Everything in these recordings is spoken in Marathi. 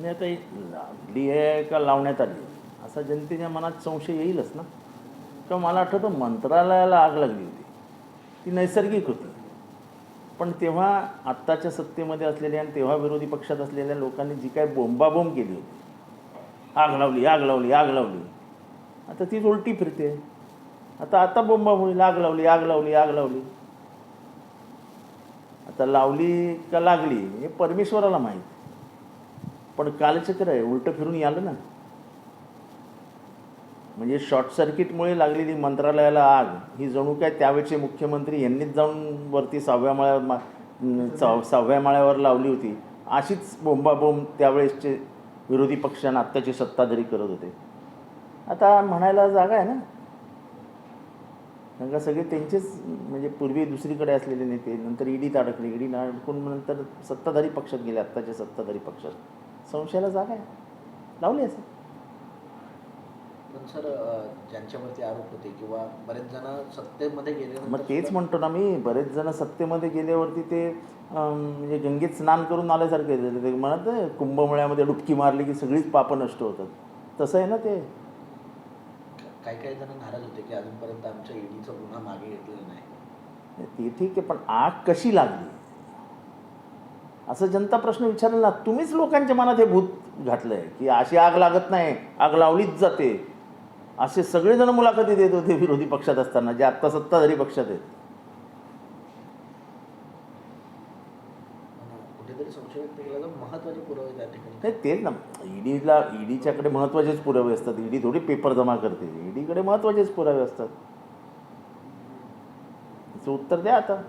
आणि आता ही लावली आहे का लावण्यात आली. असा जनतेच्या मनात संशय येईलच ना. किंवा मला आठवतं मंत्रालयाला आग लागली होती. ती नैसर्गिक होती. पण तेव्हा आत्ताच्या सत्तेमध्ये असलेल्या आणि तेव्हा विरोधी पक्षात असलेल्या लोकांनी जी काय बोंबाबोंब केली होती. आग लावली आग लावली आग लावली. आता तीच उलटी फिरते. आता आता बोंबा होईल. आग लावली आग लावली आग लावली. आता लावली का लागली हे परमेश्वराला माहीत पण कालचक्र आहे उलटं फिरून आलं ना. म्हणजे शॉर्ट सर्किटमुळे लागलेली मंत्रालयाला आग ही जणू काय त्यावेळचे मुख्यमंत्री यांनीच जाऊन वरती सहाव्या माळ्या मा सहाव्या माळ्यावर लावली होती. अशीच बोंबाबोंब त्यावेळेसचे विरोधी पक्षांना आत्ताची सत्ताधारी करत होते. आता म्हणायला जागा आहे ना. कारण का सगळे त्यांचेच म्हणजे पूर्वी दुसरीकडे असलेले नेते नंतर ईडीत अडकले ईडीत अडकून नंतर सत्ताधारी पक्षात गेले आत्ताच्या सत्ताधारी पक्षात. संशयाला जागा आहे. लावली असं पण सर ज्यांच्यावरती आरोप होते किंवा बरेच जण सत्तेमध्ये गेले मग तेच म्हणतो ना मी बरेच जण सत्तेमध्ये गेल्यावरती ते म्हणजे गंगेत स्नान करून आल्यासारखे ते म्हणत कुंभमेळ्यामध्ये डुबकी मारली की सगळीच पापं नष्ट होतात. तसं आहे ना ते? काही काही जण नाराज होते की अजूनपर्यंत आमच्या ईडीचा गुन्हा मागे घेतलेला नाही. ते ठीक आहे पण आग कशी लागली? असं जनता प्रश्न विचारला ना तुम्हीच लोकांच्या मनात हे भूत घातलं आहे की अशी आग लागत नाही आग लावलीच जाते. असे सगळेजण मुलाखती देत होते विरोधी पक्षात असताना जे आत्ता सत्ताधारी पक्षात आहेत. नाही तेच ना. ईडीला ईडीच्याकडे महत्त्वाचेच पुरावे असतात. ईडी थोडी पेपर जमा करते. ईडीकडे महत्त्वाचेच पुरावे असतात. उत्तर द्या आता.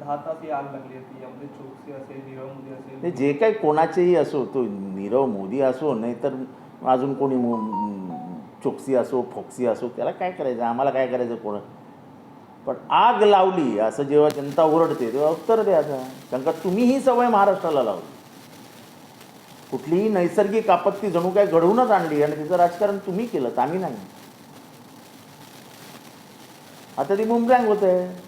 दहा तास ही आग लागली होती असेल नीरव मोदी असेल ते जे काही कोणाचेही असो तो नीरव मोदी असो नाहीतर अजून कोणी चोक्सी असो फोक्सी असो त्याला काय करायचं? आम्हाला काय करायचं कोण? पण आग लावली असं जेव्हा जनता ओरडते तेव्हा उत्तर द्यायचं कारण का तुम्ही ही सवय महाराष्ट्राला लावली. कुठलीही नैसर्गिक आपत्ती जणू काय घडवूनच आणली आणि तिचं राजकारण तुम्ही केलं आम्ही नाही. आता ती बुमरँग होत आहे.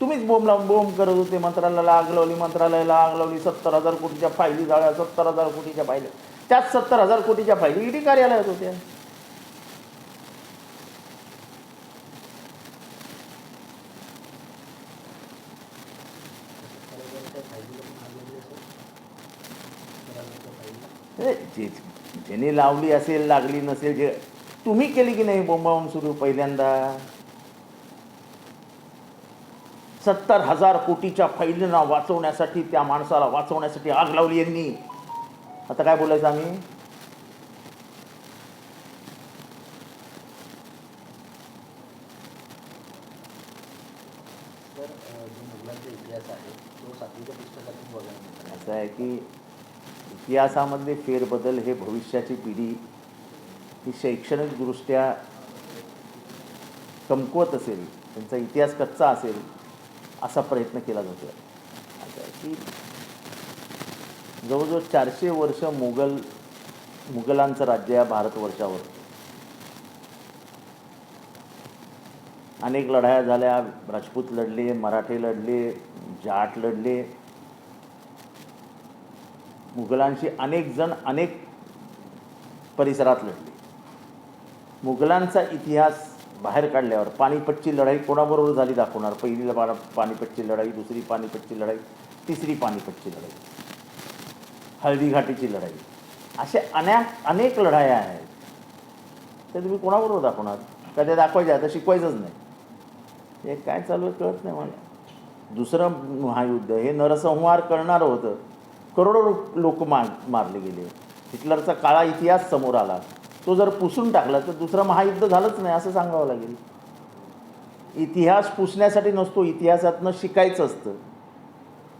तुम्हीच बोंब लावून बोंब करत होते. मंत्रालयाला आग लावली मंत्रालयाला आग लावली सत्तर हजार कोटीच्या फायली जाळ्या सत्तर हजार कोटीच्या फायल्या त्याच सत्तर हजार कोटीच्या फायली ईडी कार्यालयात होत्या. जे ज्याने लावली असेल लागली नसेल जे तुम्ही केली की नाही बोंबावून सुरू पहिल्यांदा? सत्तर हजार कोटीच्या फाईलींना वाचवण्यासाठी त्या माणसाला वाचवण्यासाठी आग लावली यांनी. आता काय बोलायचं आम्ही? असं आहे की इतिहासामधले फेरबदल हे भविष्याची पिढी ही शैक्षणिकदृष्ट्या कमकुवत असेल त्यांचा इतिहास कच्चा असेल असा प्रयत्न केला जातो. की जवळजवळ चारशे वर्ष मुघल मुघलांचं राज्य या भारतवर्षावर. अनेक लढाया झाल्या. राजपूत लढले मराठे लढले जाट लढले. मुघलांशी अनेक जण अनेक परिसरात लढले. मुघलांचा इतिहास बाहेर काढल्यावर पानिपतची लढाई कोणाबरोबर झाली दाखवणार? पहिली पा पानिपतची लढाई दुसरी पानिपतची लढाई तिसरी पानिपतची लढाई हळदीघाटीची लढाई. असे अनेक अनेक लढाया आहेत. त्या तुम्ही कोणाबरोबर दाखवणार? का त्या दाखवायच्या? आता शिकवायचंच नाही. हे काय चालू आहे कळत नाही मला. दुसरं महायुद्ध हे नरसंहार करणारं होतं. करोडो लोक मार मारले गेले. हिटलरचा काळा इतिहास समोर आला. तो जर पुसून टाकला तर दुसरं महायुद्ध झालंच नाही असं सांगावं लागेल. इतिहास पुसण्यासाठी नसतो इतिहासातनं शिकायचं असतं.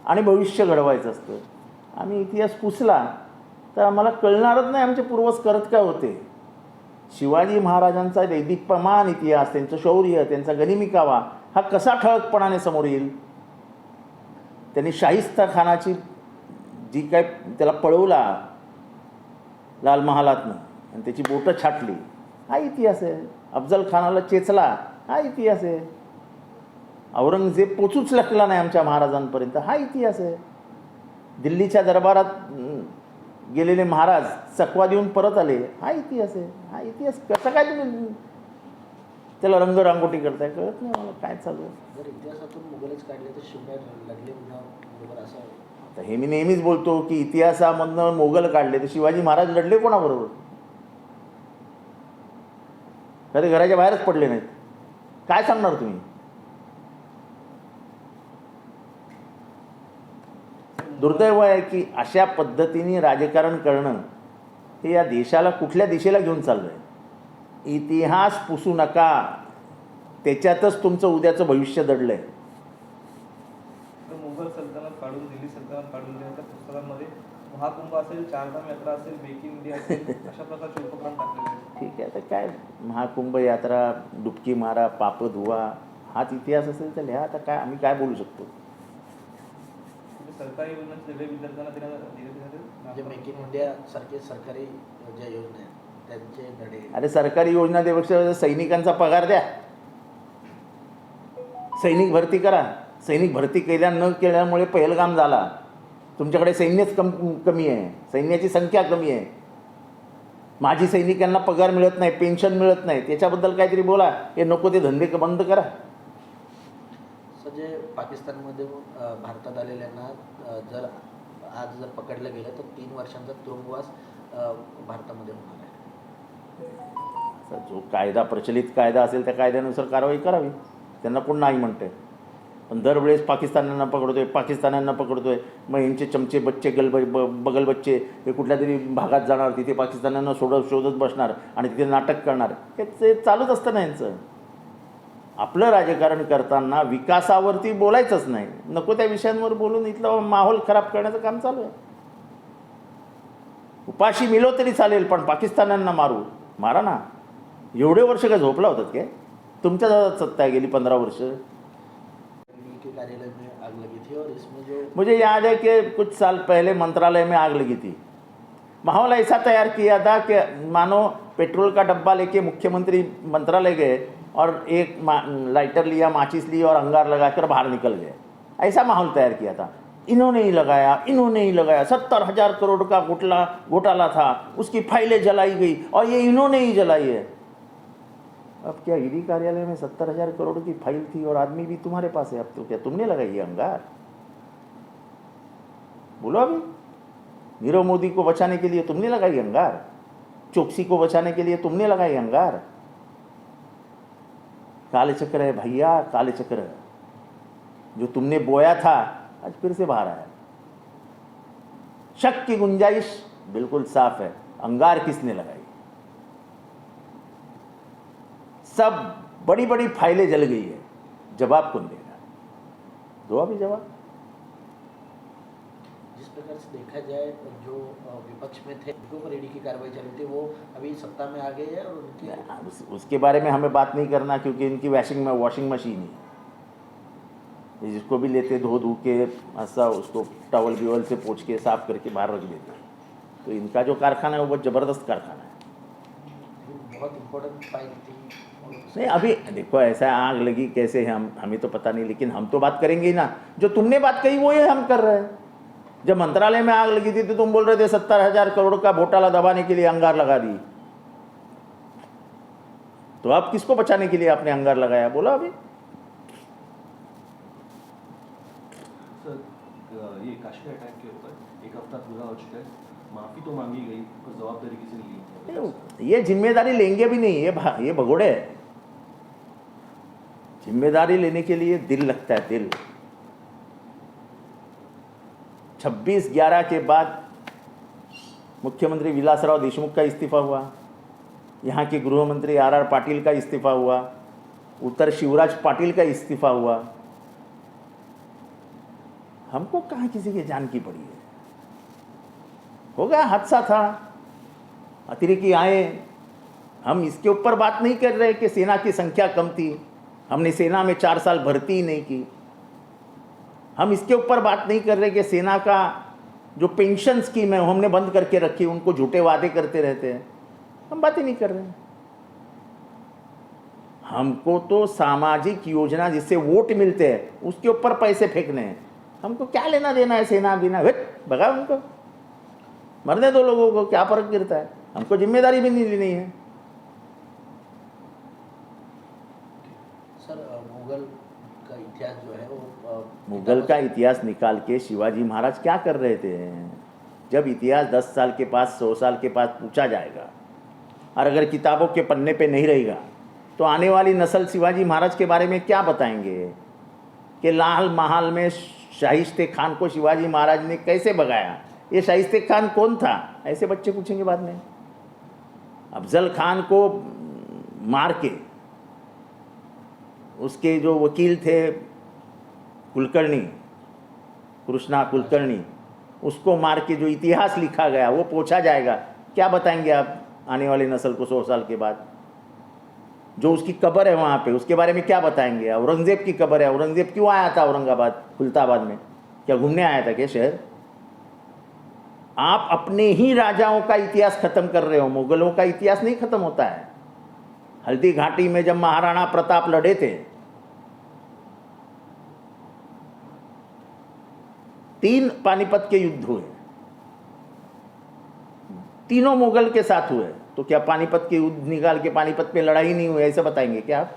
आणि भविष्य घडवायचं असतं. आम्ही इतिहास पुसला तर आम्हाला कळणारच नाही आमचे पूर्वज करत काय होते. शिवाजी महाराजांचा दैदिप्यमान इतिहास त्यांचं शौर्य त्यांचा गनिमिकावा हा कसा ठळकपणाने समोर येईल? त्यांनी शाहिस्ता खानाची जी काय त्याला पळवला लाल महालातनं आणि त्याची बोटं छाटली. हा इतिहास आहे. अफजल खानाला चेचला. हा इतिहास आहे. औरंगजेब पोचूच लागला नाही आमच्या महाराजांपर्यंत. हा इतिहास आहे. दिल्लीच्या दरबारात गेलेले महाराज चकवा देऊन परत आले. हा इतिहास आहे. हा इतिहास कसा काय तुम्ही त्याला रंग रांगोटी करताय? कळत नाही मला काय चालू आहे. इतिहासातून मुघलच काढले तर शिवराय बरोबर असं हे मी नेहमीच बोलतो की इतिहासामधनं मोगल काढले तर शिवाजी महाराज लढले कोणाबरोबर? कधी घराच्या बाहेरच पडले नाहीत. काय सांगणार तुम्ही? दुर्दैव आहे की अशा पद्धतीने राजकारण करणं हे या देशाला कुठल्या दिशेला घेऊन चाललं आहे इतिहास पुसू नका. त्याच्यातच तुमचं उद्याचं भविष्य दडलं आहे मुघल सल्तनत काढून दिली सल्तनत काढून देण्याच्या पुस्तकांमध्ये महाकुंभ असेल चारधाम यात्रा असेल मेक इन इंडिया असेल अशा प्रकारचे उपक्रम टाकलेले ठीक आहे तर काय महाकुंभ यात्रा डुबकी मारा पाप धुवा हाच इतिहास असेल तर लिहा. आता काय आम्ही काय बोलू शकतो? म्हणजे सरकारी योजनांचे सगळे विद्यार्थ्यांना म्हणजे मेक इन इंडिया सारखे सरकारी ज्या योजना आहेत. त्यांचे धडे. अरे सरकारी योजना देण्यापेक्षा सैनिकांचा पगार द्या. सैनिक भरती करा. सैनिक भरती केल्या न केल्यामुळे पहिलगाम झाला. तुमच्याकडे सैन्यच कम कमी आहे. सैन्याची संख्या कमी आहे. माजी सैनिकांना पगार मिळत नाही पेन्शन मिळत नाही. त्याच्याबद्दल काहीतरी बोला. हे नको ते धंदे बंद करा. जे पाकिस्तानमध्ये भारतात आलेल्यांना जर आज जर पकडलं गेलं तर तीन वर्षांचा तुरुंगवास भारतामध्ये होणार आहे. जो कायदा प्रचलित कायदा असेल त्या कायद्यानुसार कारवाई करावी. त्यांना कोण नाही म्हणते पण दरवेळेस पाकिस्तानांना पकडतोय पाकिस्तानांना पकडतोय. मग यांचे चमचे बच्चे गलब ब बगल बच्चे हे कुठल्या तरी भागात जाणार तिथे पाकिस्तानांना सोडत शोधत बसणार आणि तिथे नाटक करणार. हे ते चालूच असतं ना यांचं. आपलं राजकारण करताना विकासावरती बोलायचंच नाही. नको त्या विषयांवर बोलून इथलं माहोल खराब करण्याचं काम चालू आहे. उपाशी मिलो तरी चालेल पण पाकिस्तानांना मारू. मारा ना. एवढे वर्ष काय झोपला होतात काय? तुमच्या सत्ता गेली पंधरा वर्ष. कार्यालय में आग लगी थी और इसमें जो मुझे याद है कि कुछ साल पहले मंत्रालय में आग लगी थी। माहौल ऐसा तैयार किया था कि मानो पेट्रोल का डब्बा लेके मुख्यमंत्री मंत्रालय गए और एक लाइटर लिया, माचिस ली और अंगार लगाकर बाहर निकल गए। ऐसा माहौल तैयार किया था। इन्होंने ही लगाया, इन्होंने ही लगाया। सत्तर हज़ार करोड़ का घोटला, घोटाला था। उसकी फाइलें जलाई गई और ये इन्होंने ही जलाई है। अब क्या ईडी कार्यालय में सत्तर हज़ार करोड़ की फ़ाइल थी और आदमी भी तुम्हारे पास है? अब तो क्या तुमने लगाई है अंगार? बोलो अभी। नीरव मोदी को बचाने के लिए तुमने लगाई अंगार? चौकसी को बचाने के लिए तुमने लगाई अंगार? काले चक्र है भैया, काले चक्र। जो तुमने बोया था, आज फिर से बाहर आया। शक की गुंजाइश बिल्कुल साफ़ है। अंगार किसने लगाई? सब बड़ी बड़ी फाइलें जल गई है। जवाब कौन देगा दो अभी जवाब। जिस प्रकार से देखा जाए जो विपक्ष में थे उनके ऊपर ईडी की कार्रवाई चली थी वो अभी सत्ता में आ गए हैं और उनकी उस, उसके बारे में हमें बात नहीं करना क्योंकि इनकी वॉशिंग में वॉशिंग मशीन है जिसको भी लेते धो धो के ऐसा उसको टॉवल बिवल से पोछ के साफ़ करके बाहर रख देते तो इनका जो कारखाना है वो बहुत ज़बरदस्त कारखाना है। बहुत इम्पोर्टेंट फ़ाइल थी। नहीं अभी देखो ऐसा आग लगी कैसे है हम हमें तो पता नहीं लेकिन हम तो बात करेंगे ही ना। जो तुमने बात कही वो ये हम कर रहे हैं। जब मंत्रालय में आग लगी थी तो तुम बोल रहे थे सत्तर हज़ार करोड़ का घोटाला दबाने के लिए अंगार लगा दी। तो अब किसको बचाने के लिए आपने अंगार लगाया? बोला अभी। सर ये काश्मीर अटैक के ऊपर एक हफ़्ता पूरा हो चुका है। माफ़ी तो मांगी गई पर जवाबदारी किसी ने ली ये ज़िम्मेदारी लेंगे भी नहीं ये ये भगोड़े है। ज़िम्मेदारी लेने के लिए दिल लगता है, दिल। 26 ग्यारह के बाद मुख्यमंत्री विलासराव देशमुख का इस्तीफा हुआ। यहाँ के गृह मंत्री आर आर पाटिल का इस्तीफा हुआ। उत्तर शिवराज पाटिल का इस्तीफा हुआ। हमको कहाँ किसी की जान की पड़ी है? हो गया हादसा था। अतिरेकी आए। हम इसके ऊपर बात नहीं कर रहे कि सेना की संख्या कम थी। हमने सेना में चार साल भर्ती ही नहीं की। हम इसके ऊपर बात नहीं कर रहे कि सेना का जो पेंशन स्कीम है वो हमने बंद करके रखी उनको झूठे वादे करते रहते हैं। हम बात ही नहीं कर रहे हैं। हमको तो सामाजिक योजना जिससे वोट मिलते हैं उसके ऊपर पैसे फेंकने हैं। हमको क्या लेना देना है सेना बिना? हट, भगा उनको। मरने दो लोगों को क्या फ़र्क गिरता है? हमको ज़िम्मेदारी भी नहीं लेनी है सर अ, मुगल का इतिहास जो है वो मुगल का इतिहास निकाल के शिवाजी महाराज क्या कर रहे थे? जब इतिहास दस साल के पास, सौ साल के पास पूछा जाएगा और अगर किताबों के पन्ने पे नहीं रहेगा तो आने वाली नस्ल शिवाजी महाराज के बारे में क्या बताएँगे? कि लाल महल में शाहिस्ते खान को शिवाजी महाराज ने कैसे भगाया? ये शाहिस्ते खान कौन था? ऐसे बच्चे पूछेंगे बाद में। अफजल खान को मार के, उसके जो वकील थे कुलकर्णी, कृष्णा कुलकर्णी, उसको मार के जो इतिहास लिखा गया, वो पूछा जाएगा। क्या बताएँगे आप आने वाली नस्ल को सौ साल के बाद? जो उसकी कब्र है वहाँ पे, उसके बारे में क्या बताएँगे? औरंगज़ेब की कब्र है, औरंगज़ेब क्यों आया था औरंगाबाद, खुलताबाद में? क्या घूमने आया था क्या शहर? आप अपने ही राजाओं का इतिहास खत्म कर रहे हो, मुगलों का इतिहास नहीं खत्म होता है। हल्दी घाटी में जब महाराणा प्रताप लड़े थे तीन पानीपत के युद्ध हुए। तीनों मुगल के साथ हुए। तो क्या पानीपत के युद्ध निकाल के पानीपत पे लड़ाई नहीं हुई, ऐसे बताएँगे क्या आप?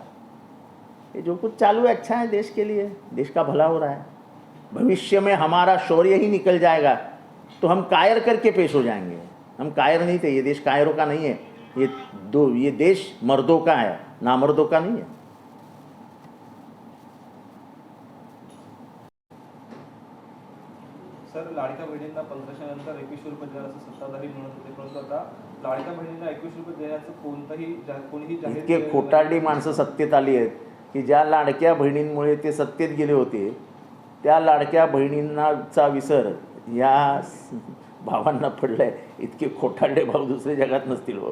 ये जो कुछ चालू है अच्छा है देश के लिए। देश का भला हो रहा है। भविष्य में हमारा शौर्य ही निकल जाएगा। तो हम कायर करके पेश हो जाएँगे। हम कायर नहीं थे, ये देश कायरों का नहीं है। ये दो, ये देश मर्दों का है, नामर्दों का नहीं है। बहिणींना पंधराशे नंतर एकवीसशे रुपये देणार असं सत्ताधारी म्हणत होते. परंतु आता लाडक्या बहिणींना एकवीस रुपये देण्याचं कोणतंही जा- कोणीही जाहीर इतके केलेलं खोटारडी. माणसं सत्तेत आली आहेत की ज्या लाडक्या बहिणींमुळे ते सत्तेत गेले होते त्या लाडक्या बहिणींनाचा विसर या भावांना पडलाय. इतके खोटारडे भाव दुसऱ्या जगात नसतील हो.